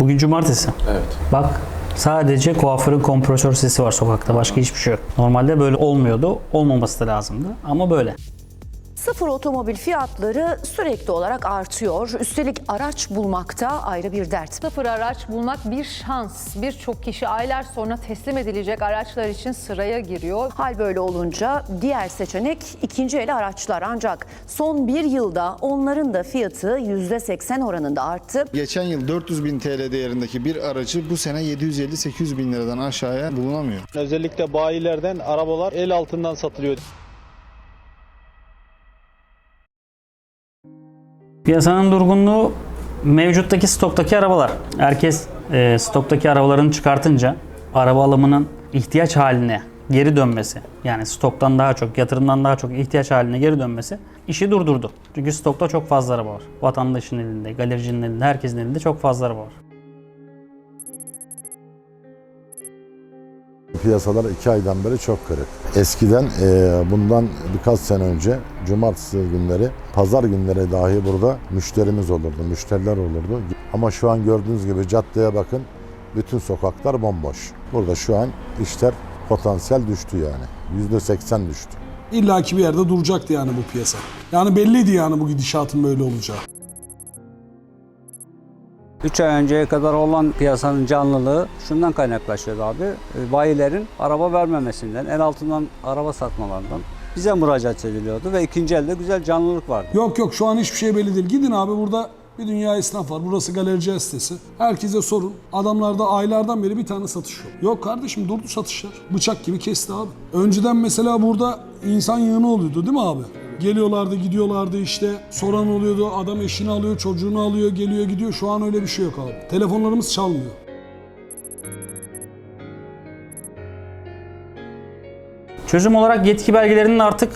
Bugün cumartesi. Evet. Bak sadece kuaförün kompresör sesi var sokakta. Başka hiçbir şey yok. Normalde böyle olmuyordu. Olmaması da lazımdı. Ama böyle. Sıfır otomobil fiyatları sürekli olarak artıyor. Üstelik araç bulmakta ayrı bir dert. Sıfır araç bulmak bir şans. Birçok kişi aylar sonra teslim edilecek araçlar için sıraya giriyor. Hal böyle olunca diğer seçenek ikinci el araçlar ancak son bir yılda onların da fiyatı %80 oranında arttı. Geçen yıl 400 bin TL değerindeki bir aracı bu sene 750-800 bin liradan aşağıya bulunamıyor. Özellikle bayilerden arabalar el altından satılıyor. Piyasanın durgunluğu mevcuttaki stoktaki arabalar. Herkes e, stoktaki arabalarını çıkartınca araba alımının ihtiyaç haline geri dönmesi yani stoktan daha çok, yatırımdan daha çok ihtiyaç haline geri dönmesi işi durdurdu. Çünkü stokta çok fazla araba var. Vatandaşın elinde, galericinin elinde, herkesin elinde çok fazla araba var. Piyasalar iki aydan beri çok kırık. Eskiden e, bundan birkaç sene önce cumartesi günleri, pazar günleri dahi burada müşterimiz olurdu, müşteriler olurdu. Ama şu an gördüğünüz gibi caddeye bakın, bütün sokaklar bomboş. Burada şu an işler potansiyel düştü yani. Yüzde seksen düştü. İlla ki bir yerde duracaktı yani bu piyasa. Yani belliydi yani bu gidişatın böyle olacağı. 3 ay önceye kadar olan piyasanın canlılığı şundan kaynaklaşıyordu abi. E, Bayilerin araba vermemesinden, el altından araba satmalarından bize müracaat ediliyordu ve ikinci elde güzel canlılık vardı. Yok yok şu an hiçbir şey belli değil. Gidin abi burada bir dünya esnaf var. Burası galerici sitesi. Herkese sorun. Adamlarda aylardan beri bir tane satış yok. Yok kardeşim durdu satışlar. Bıçak gibi kesti abi. Önceden mesela burada insan yığını oluyordu değil mi abi? Geliyorlardı, gidiyorlardı işte. Soran oluyordu. Adam eşini alıyor, çocuğunu alıyor, geliyor, gidiyor. Şu an öyle bir şey yok abi. Telefonlarımız çalmıyor. Çözüm olarak yetki belgelerinin artık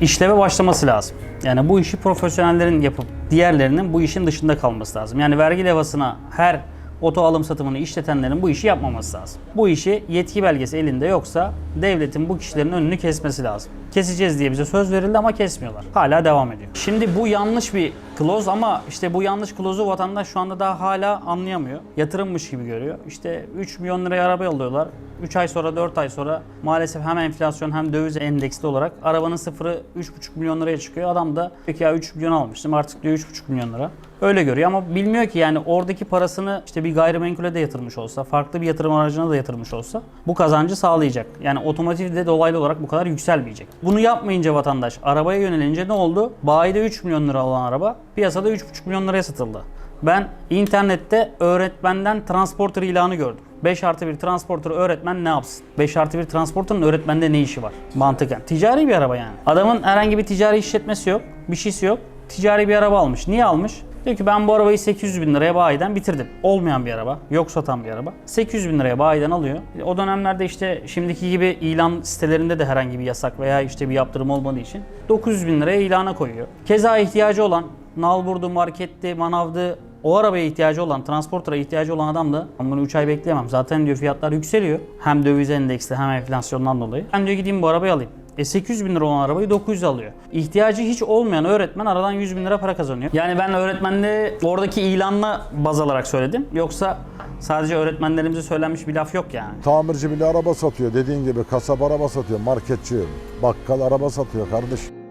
işleve başlaması lazım. Yani bu işi profesyonellerin yapıp diğerlerinin bu işin dışında kalması lazım. Yani vergi levhasına her oto alım satımını işletenlerin bu işi yapmaması lazım. Bu işi yetki belgesi elinde yoksa devletin bu kişilerin önünü kesmesi lazım. Keseceğiz diye bize söz verildi ama kesmiyorlar. Hala devam ediyor. Şimdi bu yanlış bir kloz ama işte bu yanlış klozu vatandaş şu anda daha hala anlayamıyor. Yatırımmış gibi görüyor. İşte 3 milyon liraya araba alıyorlar. 3 ay sonra 4 ay sonra maalesef hem enflasyon hem döviz endeksli olarak arabanın sıfırı 3,5 milyon liraya çıkıyor. Adam da peki ya 3 milyon almıştım artık diyor 3,5 milyon lira. Öyle görüyor ama bilmiyor ki yani oradaki parasını işte bir gayrimenkule de yatırmış olsa, farklı bir yatırım aracına da yatırmış olsa bu kazancı sağlayacak. Yani otomotiv de dolaylı olarak bu kadar yükselmeyecek. Bunu yapmayınca vatandaş arabaya yönelince ne oldu? Bayide 3 milyon lira olan araba piyasada 3,5 milyon liraya satıldı. Ben internette öğretmenden transporter ilanı gördüm. 5 artı 1 transporter öğretmen ne yapsın? 5 artı 1 transporterın öğretmende ne işi var? Mantıken. Ticari bir araba yani. Adamın herhangi bir ticari işletmesi yok. Bir şeysi yok. Ticari bir araba almış. Niye almış? Diyor ki ben bu arabayı 800 bin liraya bayiden bitirdim. Olmayan bir araba, yok satan bir araba. 800 bin liraya bayiden alıyor. O dönemlerde işte şimdiki gibi ilan sitelerinde de herhangi bir yasak veya işte bir yaptırım olmadığı için 900 bin liraya ilana koyuyor. Keza ihtiyacı olan nalburdu, marketti, manavdı, o arabaya ihtiyacı olan, transportera ihtiyacı olan adam da ben bunu 3 ay bekleyemem. Zaten diyor fiyatlar yükseliyor. Hem döviz endeksli hem enflasyondan dolayı. Ben diyor gideyim bu arabayı alayım. E 800 bin lira olan arabayı 900 alıyor. İhtiyacı hiç olmayan öğretmen aradan 100 bin lira para kazanıyor. Yani ben öğretmende oradaki ilanla baz alarak söyledim. Yoksa sadece öğretmenlerimize söylenmiş bir laf yok yani. Tamirci bile araba satıyor dediğin gibi kasap araba satıyor, marketçi, bakkal araba satıyor kardeşim.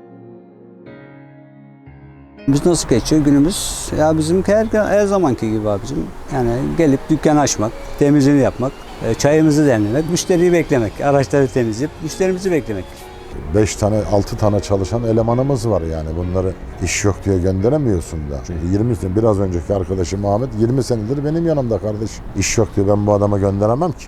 Biz nasıl geçiyor günümüz? Ya bizim her, her zamanki gibi abicim. Yani gelip dükkan açmak, temizliğini yapmak, e, çayımızı demlemek, müşteriyi beklemek, araçları temizleyip müşterimizi beklemek. 5 tane 6 tane çalışan elemanımız var yani bunları iş yok diye gönderemiyorsun da. Çünkü 20 sene biraz önceki arkadaşım Ahmet 20 senedir benim yanımda kardeş. İş yok diye ben bu adama gönderemem ki.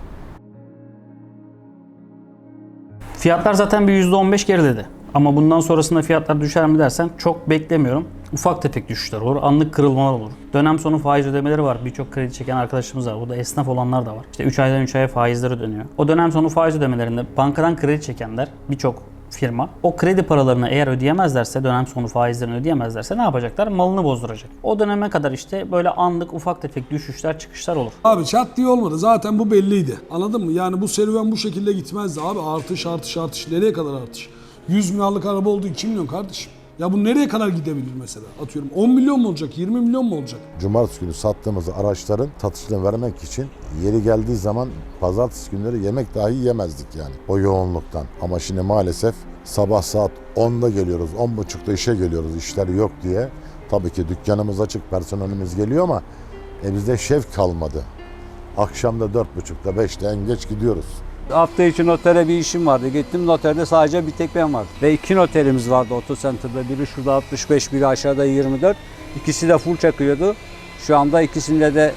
Fiyatlar zaten bir %15 geriledi. Ama bundan sonrasında fiyatlar düşer mi dersen çok beklemiyorum. Ufak tefek düşüşler olur, anlık kırılmalar olur. Dönem sonu faiz ödemeleri var. Birçok kredi çeken arkadaşımız var. Burada esnaf olanlar da var. İşte 3 aydan 3 aya faizleri dönüyor. O dönem sonu faiz ödemelerinde bankadan kredi çekenler birçok firma o kredi paralarını eğer ödeyemezlerse dönem sonu faizlerini ödeyemezlerse ne yapacaklar? Malını bozduracak. O döneme kadar işte böyle anlık ufak tefek düşüşler çıkışlar olur. Abi çat diye olmadı. Zaten bu belliydi. Anladın mı? Yani bu serüven bu şekilde gitmezdi abi. Artış artış artış. Nereye kadar artış? 100 milyarlık araba oldu 2 milyon kardeşim. Ya bu nereye kadar gidebilir mesela? Atıyorum 10 milyon mu olacak, 20 milyon mu olacak? Cumartesi günü sattığımız araçların satışını vermek için yeri geldiği zaman pazartesi günleri yemek dahi yemezdik yani o yoğunluktan. Ama şimdi maalesef sabah saat 10'da geliyoruz, 10.30'da işe geliyoruz işler yok diye. Tabii ki dükkanımız açık, personelimiz geliyor ama e bizde şef kalmadı. Akşamda 4.30'da 5'te en geç gidiyoruz. Hafta içi notere bir işim vardı. Gittim noterde sadece bir tek ben vardım. Ve iki noterimiz vardı Otocenter'da. Biri şurada 65, biri aşağıda 24. İkisi de full çakıyordu. Şu anda ikisinde de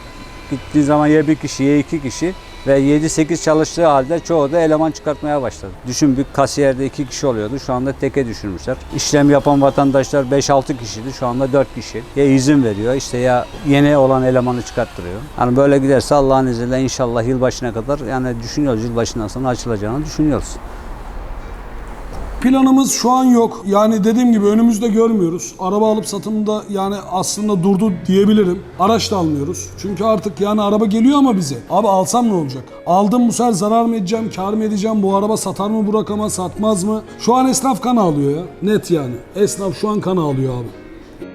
gittiği zaman ya bir kişi ya iki kişi ve 7-8 çalıştığı halde çoğu da eleman çıkartmaya başladı. Düşün bir kasiyerde iki kişi oluyordu. Şu anda teke düşürmüşler. İşlem yapan vatandaşlar 5-6 kişiydi. Şu anda 4 kişi. Ya izin veriyor işte ya yeni olan elemanı çıkarttırıyor. Hani böyle giderse Allah'ın izniyle inşallah yılbaşına kadar yani düşünüyoruz yılbaşından sonra açılacağını düşünüyoruz. Planımız şu an yok. Yani dediğim gibi önümüzde görmüyoruz. Araba alıp satımında yani aslında durdu diyebilirim. Araç da almıyoruz. Çünkü artık yani araba geliyor ama bize. Abi alsam ne olacak? Aldım bu sefer zarar mı edeceğim, kar mı edeceğim? Bu araba satar mı bu rakama, satmaz mı? Şu an esnaf kan ağlıyor ya. Net yani. Esnaf şu an kan ağlıyor abi.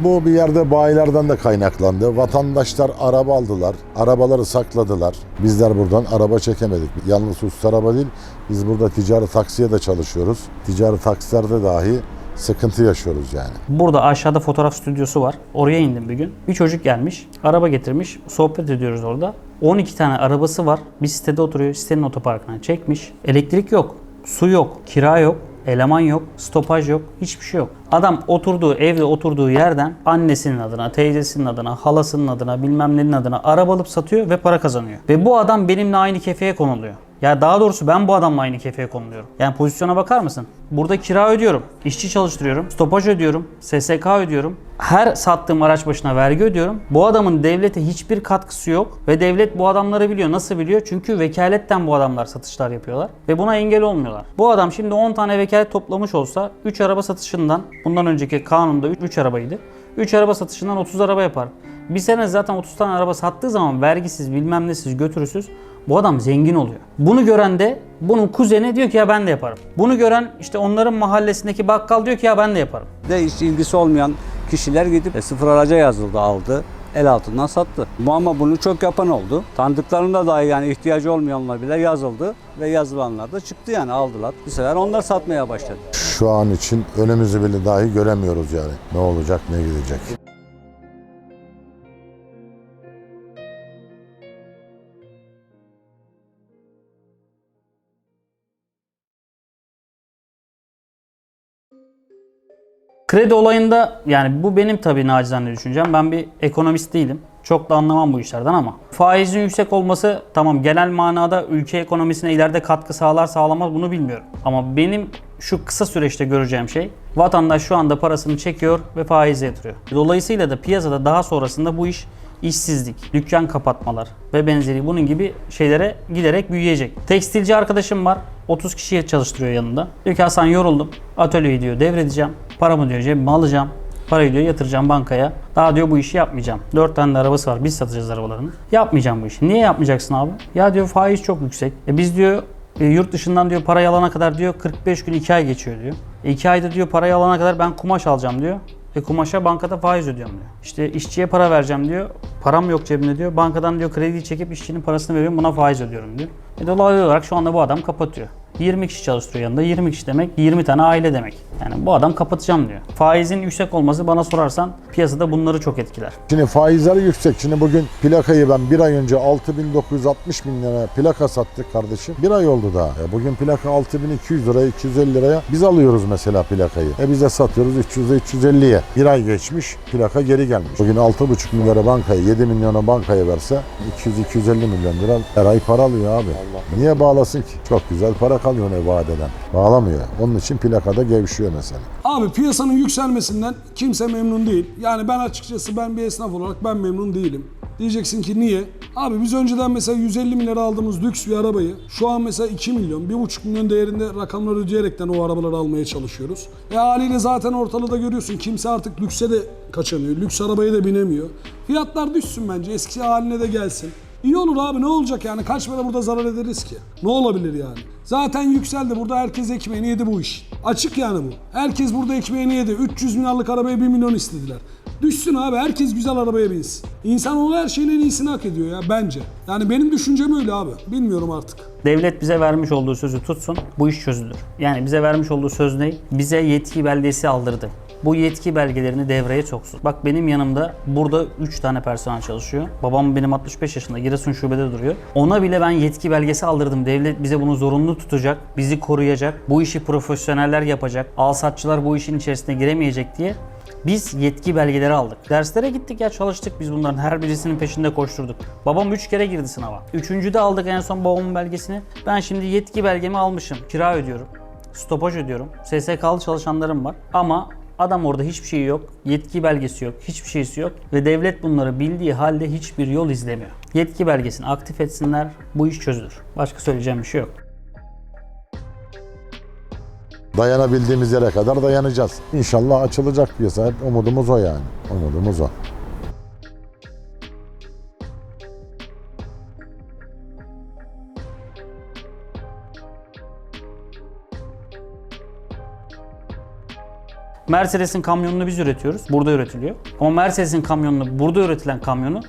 Bu bir yerde bayilerden de kaynaklandı. Vatandaşlar araba aldılar, arabaları sakladılar. Bizler buradan araba çekemedik. Yalnız husus araba değil, biz burada ticari taksiye de çalışıyoruz. Ticari taksilerde dahi sıkıntı yaşıyoruz yani. Burada aşağıda fotoğraf stüdyosu var. Oraya indim bir gün. Bir çocuk gelmiş. Araba getirmiş. Sohbet ediyoruz orada. 12 tane arabası var. Bir sitede oturuyor. Sitenin otoparkına çekmiş. Elektrik yok. Su yok. Kira yok. Eleman yok, stopaj yok, hiçbir şey yok. Adam oturduğu evde oturduğu yerden annesinin adına, teyzesinin adına, halasının adına, bilmem nenin adına araba alıp satıyor ve para kazanıyor. Ve bu adam benimle aynı kefeye konuluyor. Ya daha doğrusu ben bu adamla aynı kefeye konuluyorum. Yani pozisyona bakar mısın? Burada kira ödüyorum, işçi çalıştırıyorum, stopaj ödüyorum, SSK ödüyorum. Her sattığım araç başına vergi ödüyorum. Bu adamın devlete hiçbir katkısı yok ve devlet bu adamları biliyor. Nasıl biliyor? Çünkü vekaletten bu adamlar satışlar yapıyorlar ve buna engel olmuyorlar. Bu adam şimdi 10 tane vekalet toplamış olsa 3 araba satışından bundan önceki kanunda 3 arabaydı. 3 araba satışından 30 araba yapar. Bir sene zaten 30 tane araba sattığı zaman vergisiz bilmem nesiz götürüsüz bu adam zengin oluyor. Bunu gören de bunun kuzeni diyor ki ya ben de yaparım. Bunu gören işte onların mahallesindeki bakkal diyor ki ya ben de yaparım. De hiç ilgisi olmayan kişiler gidip e, sıfır araca yazıldı aldı. El altından sattı. Bu ama bunu çok yapan oldu. Tanıdıklarında dahi yani ihtiyacı olmayanlar bile yazıldı ve yazılanlar da çıktı yani aldılar. Bu sefer onlar satmaya başladı. Şu an için önümüzü bile dahi göremiyoruz yani. Ne olacak, ne gidecek. Kredi olayında yani bu benim tabii nacizane düşüncem. Ben bir ekonomist değilim. Çok da anlamam bu işlerden ama faizin yüksek olması tamam genel manada ülke ekonomisine ileride katkı sağlar sağlamaz bunu bilmiyorum. Ama benim şu kısa süreçte göreceğim şey vatandaş şu anda parasını çekiyor ve faize yatırıyor. Dolayısıyla da piyasada daha sonrasında bu iş işsizlik, dükkan kapatmalar ve benzeri bunun gibi şeylere giderek büyüyecek. Tekstilci arkadaşım var. 30 kişiye çalıştırıyor yanında. Diyor ki Hasan yoruldum. Atölyeyi diyor devredeceğim. Paramı diyor cebime alacağım. Parayı diyor yatıracağım bankaya. Daha diyor bu işi yapmayacağım. 4 tane de arabası var. Biz satacağız arabalarını. Yapmayacağım bu işi. Niye yapmayacaksın abi? Ya diyor faiz çok yüksek. E biz diyor e, yurt dışından diyor parayı alana kadar diyor 45 gün 2 ay geçiyor diyor. 2 ayda diyor parayı alana kadar ben kumaş alacağım diyor. E kumaşa bankada faiz ödüyorum diyor. İşte işçiye para vereceğim diyor. Param yok cebimde diyor. Bankadan diyor kredi çekip işçinin parasını veriyorum buna faiz ödüyorum diyor. E dolaylı olarak şu anda bu adam kapatıyor. 20 kişi çalıştırıyor yanında. 20 kişi demek 20 tane aile demek. Yani bu adam kapatacağım diyor. Faizin yüksek olması bana sorarsan piyasada bunları çok etkiler. Şimdi faizler yüksek. Şimdi bugün plakayı ben bir ay önce 6960 bin lira plaka sattık kardeşim. Bir ay oldu daha. E bugün plaka 6200 liraya 250 liraya biz alıyoruz mesela plakayı. E biz de satıyoruz 300'e 350'ye. Bir ay geçmiş plaka geri gelmiş. Bugün 6,5 milyara bankaya 7 milyona bankaya verse 200-250 milyon lira her ay para alıyor abi. Niye bağlasın ki? Çok güzel para kalıyor ne vadeden. Bağlamıyor. Onun için plakada gevşiyor mesela. Abi piyasanın yükselmesinden kimse memnun değil. Yani ben açıkçası ben bir esnaf olarak ben memnun değilim. Diyeceksin ki niye? Abi biz önceden mesela 150 milyara aldığımız lüks bir arabayı şu an mesela 2 milyon, 1,5 milyon değerinde rakamlar ödeyerekten o arabaları almaya çalışıyoruz. E haliyle zaten ortalığı da görüyorsun. Kimse artık lükse de kaçamıyor. Lüks arabaya da binemiyor. Fiyatlar düşsün bence. Eski haline de gelsin. İyi olur abi ne olacak yani kaç para burada zarar ederiz ki? Ne olabilir yani? Zaten yükseldi burada herkes ekmeğini yedi bu iş. Açık yani bu. Herkes burada ekmeğini yedi. 300 bin liralık arabaya 1 milyon istediler. Düşsün abi herkes güzel arabaya binsin. İnsan onu her şeyin en iyisini hak ediyor ya bence. Yani benim düşüncem öyle abi. Bilmiyorum artık. Devlet bize vermiş olduğu sözü tutsun, bu iş çözülür. Yani bize vermiş olduğu söz ne? Bize yetki belgesi aldırdı. Bu yetki belgelerini devreye soksun. Bak benim yanımda burada 3 tane personel çalışıyor. Babam benim 65 yaşında Giresun şubede duruyor. Ona bile ben yetki belgesi aldırdım. Devlet bize bunu zorunlu tutacak, bizi koruyacak, bu işi profesyoneller yapacak, alsatçılar bu işin içerisine giremeyecek diye biz yetki belgeleri aldık. Derslere gittik ya çalıştık biz bunların her birisinin peşinde koşturduk. Babam 3 kere girdi sınava. Üçüncüde aldık en son babamın belgesini. Ben şimdi yetki belgemi almışım. Kira ödüyorum. Stopaj ödüyorum. SSK'lı çalışanlarım var. Ama adam orada hiçbir şey yok. Yetki belgesi yok. Hiçbir şeysi yok. Ve devlet bunları bildiği halde hiçbir yol izlemiyor. Yetki belgesini aktif etsinler. Bu iş çözülür. Başka söyleyeceğim bir şey yok. Dayanabildiğimiz yere kadar dayanacağız. İnşallah açılacak piyasa. Hep umudumuz o yani. Umudumuz o. Mercedes'in kamyonunu biz üretiyoruz. Burada üretiliyor. Ama Mercedes'in kamyonunu, burada üretilen kamyonu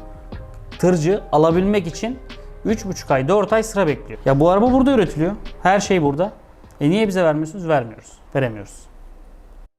tırcı alabilmek için 3,5 ay, 4 ay sıra bekliyor. Ya bu araba burada üretiliyor. Her şey burada. E niye bize vermiyorsunuz? Vermiyoruz. Veremiyoruz.